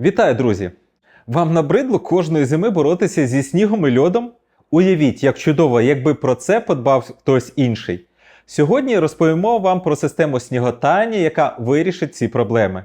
Вітаю, друзі! Вам набридло кожної зими боротися зі снігом і льодом? Уявіть, як чудово, якби про це подбав хтось інший. Сьогодні розповімо вам про систему сніготання, яка вирішить ці проблеми.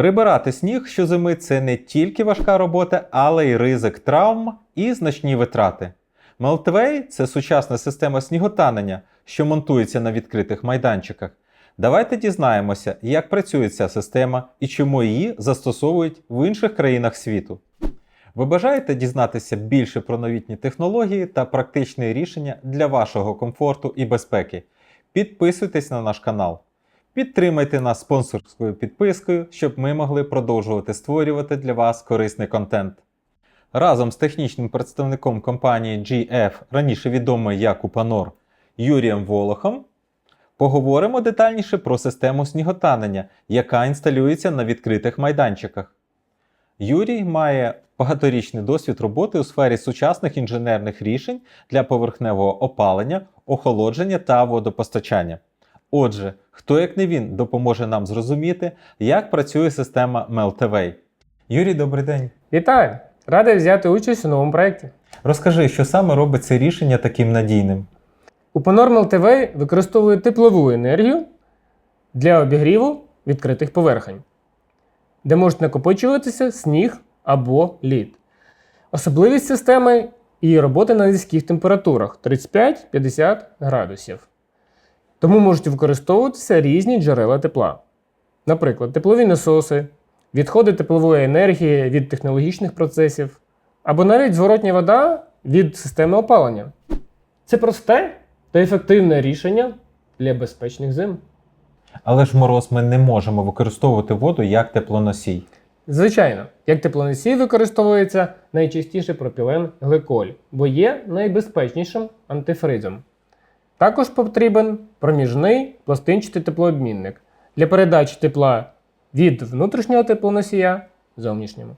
Прибирати сніг щозими це не тільки важка робота, але й ризик травм і значні витрати. Meltway – це сучасна система сніготанення, що монтується на відкритих майданчиках. Давайте дізнаємося, як працює ця система і чому її застосовують в інших країнах світу. Ви бажаєте дізнатися більше про новітні технології та практичні рішення для вашого комфорту і безпеки? Підписуйтесь на наш канал. Підтримайте нас спонсорською підпискою, щоб ми могли продовжувати створювати для вас корисний контент. Разом з технічним представником компанії GF, раніше відомої як Упанор, Юрієм Волохом, поговоримо детальніше про систему сніготанення, яка інсталюється на відкритих майданчиках. Юрій має багаторічний досвід роботи у сфері сучасних інженерних рішень для поверхневого опалення, охолодження та водопостачання. Отже, хто як не він допоможе нам зрозуміти, як працює система Meltway. Юрій, добрий день. Вітаю! Радий взяти участь у новому проєкті. Розкажи, що саме робить це рішення таким надійним. Uponormal TV використовує теплову енергію для обігріву відкритих поверхень, де можуть накопичуватися сніг або лід. Особливість системи її роботи на низьких температурах 35-50 градусів. Тому можуть використовуватися різні джерела тепла. Наприклад, теплові насоси, відходи теплової енергії від технологічних процесів, або навіть зворотня вода від системи опалення. Це просте та ефективне рішення для безпечних зим. Але ж мороз ми не можемо використовувати воду як теплоносій. Звичайно, як теплоносій використовується найчастіше пропілен гликоль, бо є найбезпечнішим антифризом. Також потрібен проміжний пластинчатий теплообмінник для передачі тепла від внутрішнього теплоносія зовнішньому.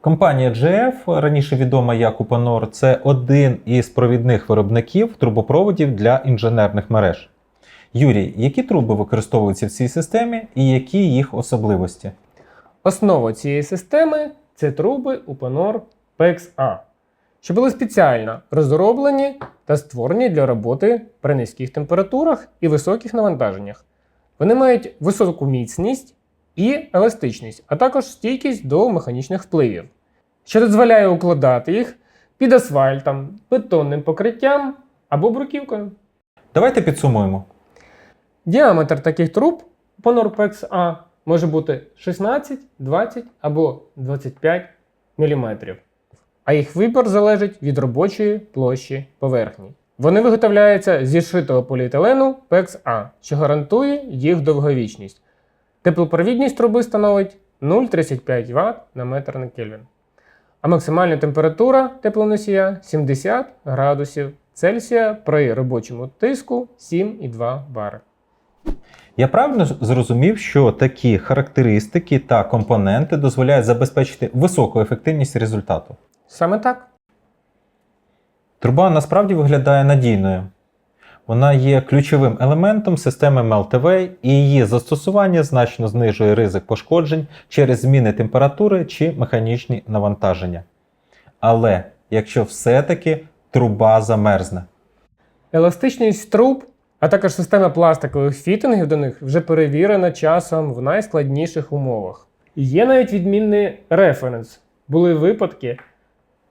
Компанія GF, раніше відома як Упанор, це один із провідних виробників трубопроводів для інженерних мереж. Юрій, які труби використовуються в цій системі і які їх особливості? Основа цієї системи це труби Uponor PEX-A, що були спеціально розроблені та створені для роботи при низьких температурах і високих навантаженнях. Вони мають високу міцність і еластичність, а також стійкість до механічних впливів, що дозволяє укладати їх під асфальтом, бетонним покриттям або бруківкою. Давайте підсумуємо. Діаметр таких труб Ponor PEX-A може бути 16, 20 або 25 мм. А їх вибір залежить від робочої площі поверхні. Вони виготовляються зі шитого поліетилену PEX-A, що гарантує їх довговічність. Теплопровідність труби становить 0,35 Вт на метр на Кельвін. А максимальна температура теплоносія 70 градусів Цельсія при робочому тиску 7,2 бари. Я правильно зрозумів, що такі характеристики та компоненти дозволяють забезпечити високу ефективність результату. Саме так. Труба насправді виглядає надійною. Вона є ключовим елементом системи Meltway і її застосування значно знижує ризик пошкоджень через зміни температури чи механічні навантаження. Але якщо все-таки труба замерзне, Еластичність труб, а також система пластикових фітингів до них вже перевірена часом в найскладніших умовах. Є навіть відмінний референс. Були випадки,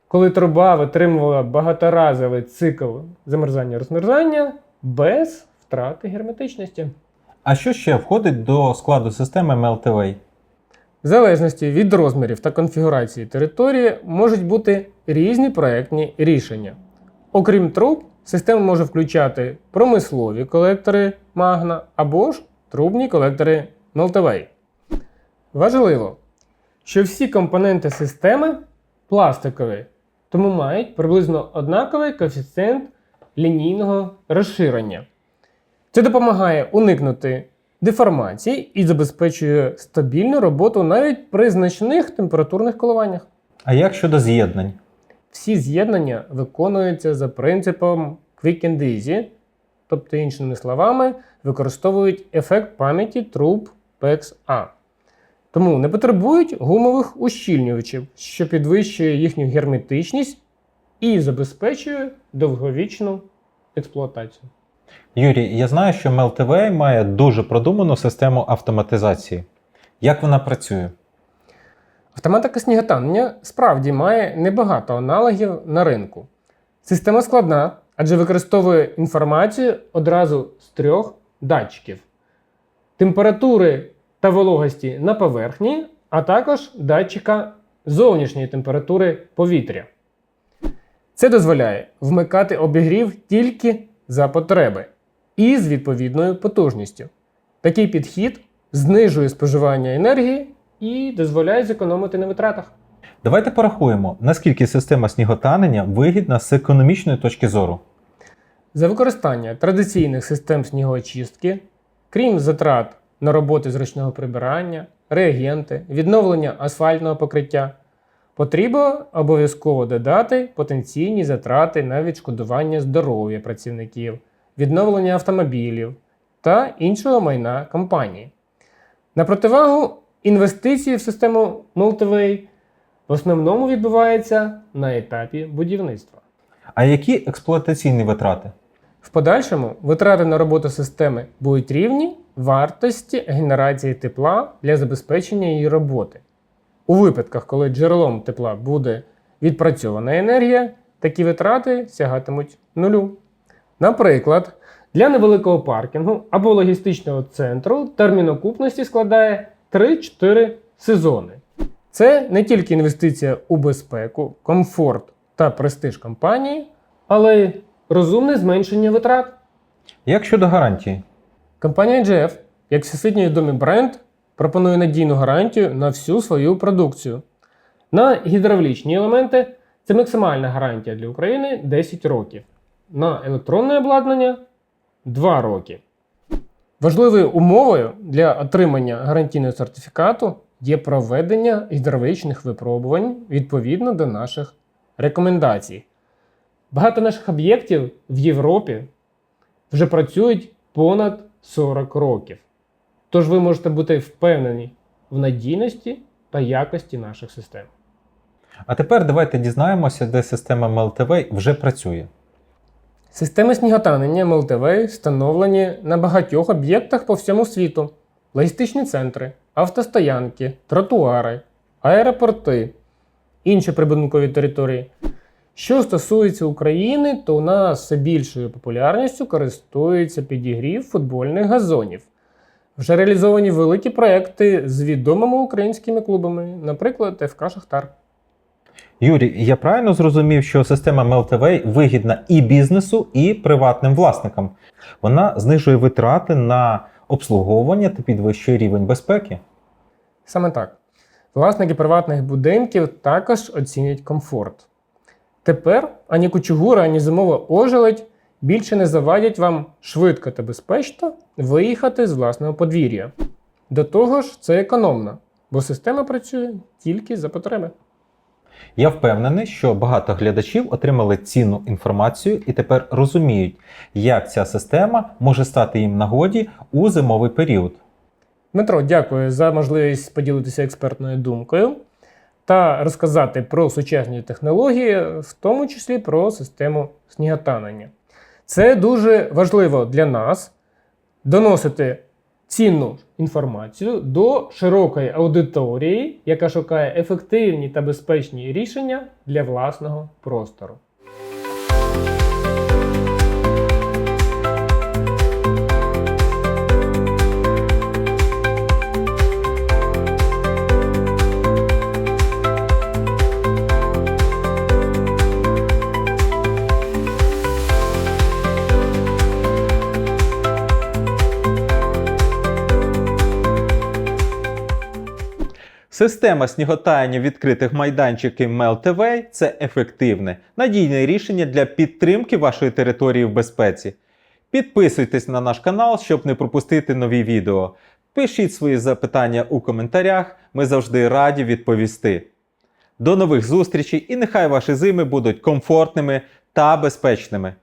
коли труба витримувала багаторазовий цикл замерзання-розмерзання без втрати герметичності. а що ще входить до складу системи Meltway? В залежності від розмірів та конфігурації території можуть бути різні проектні рішення. Окрім труб, система може включати промислові колектори магна або ж трубні колектори Meltway. Важливо, що всі компоненти системи пластикові, тому мають приблизно однаковий коефіцієнт лінійного розширення. Це допомагає уникнути деформації і забезпечує стабільну роботу навіть при значних температурних коливаннях. А як щодо з'єднань? Всі з'єднання виконуються за принципом Quick and Easy, тобто, іншими словами, використовують ефект пам'яті труб PEX-A. Тому не потребують гумових ущільнювачів, що підвищує їхню герметичність і забезпечує довговічну експлуатацію. Юрій, я знаю, що MLTV має дуже продуману систему автоматизації. Як вона працює? Автоматика сніготанення справді має небагато аналогів на ринку. Система складна, адже використовує інформацію одразу з трьох датчиків: температури та вологості на поверхні, а також датчика зовнішньої температури повітря. Це дозволяє вмикати обігрів тільки за потреби і з відповідною потужністю. Такий підхід знижує споживання енергії і дозволяє зекономити на витратах. Давайте порахуємо, наскільки система сніготанення вигідна з економічної точки зору. За використання традиційних систем снігоочистки, крім затрат на роботи з ручного прибирання, реагенти, відновлення асфальтного покриття, потрібно обов'язково додати потенційні затрати на відшкодування здоров'я працівників, відновлення автомобілів та іншого майна компанії. На противагу інвестиції в систему Multiway в основному відбуваються на етапі будівництва. А які експлуатаційні витрати? В подальшому витрати на роботу системи будуть рівні вартості генерації тепла для забезпечення її роботи. У випадках, коли джерелом тепла буде відпрацьована енергія, такі витрати сягатимуть нулю. Наприклад, для невеликого паркінгу або логістичного центру термін окупності складає 3-4 сезони. Це не тільки інвестиція у безпеку, комфорт та престиж компанії, але й розумне зменшення витрат. Як щодо гарантії? Компанія GF, як всесвітньо відомий бренд, пропонує надійну гарантію на всю свою продукцію. На гідравлічні елементи це максимальна гарантія для України 10 років. На електронне обладнання 2 роки. Важливою умовою для отримання гарантійного сертифікату є проведення гідравлічних випробувань відповідно до наших рекомендацій. Багато наших об'єктів в Європі вже працюють понад 40 років. Тож ви можете бути впевнені в надійності та якості наших систем. А тепер давайте дізнаємося, де система MLTV вже працює. Системи сніготанення МЛТВ встановлені на багатьох об'єктах по всьому світу: логістичні центри, автостоянки, тротуари, аеропорти, інші прибудинкові території. Що стосується України, то у нас все більшою популярністю користується підігрів футбольних газонів. Вже реалізовані великі проекти з відомими українськими клубами, наприклад, ФК Шахтар. Юрій, я правильно зрозумів, що система MLTV вигідна і бізнесу, і приватним власникам. Вона знижує витрати на обслуговування та підвищує рівень безпеки. Саме так. Власники приватних будинків також оцінюють комфорт. Тепер ані кучугура, ані зимова ожеледь більше не завадять вам швидко та безпечно виїхати з власного подвір'я. До того ж, це економно, бо система працює тільки за потреби. Я впевнений, що багато глядачів отримали цінну інформацію і тепер розуміють, як ця система може стати їм нагоді у зимовий період. Дмитро, дякую за можливість поділитися експертною думкою та розказати про сучасні технології, в тому числі про систему сніготанення. Це дуже важливо для нас доносити цінну інформацію до широкої аудиторії, яка шукає ефективні та безпечні рішення для власного простору. Система сніготаяння відкритих майданчиків MelTV – це ефективне, надійне рішення для підтримки вашої території в безпеці. Підписуйтесь на наш канал, щоб не пропустити нові відео. Пишіть свої запитання у коментарях, ми завжди раді відповісти. До нових зустрічей і нехай ваші зими будуть комфортними та безпечними.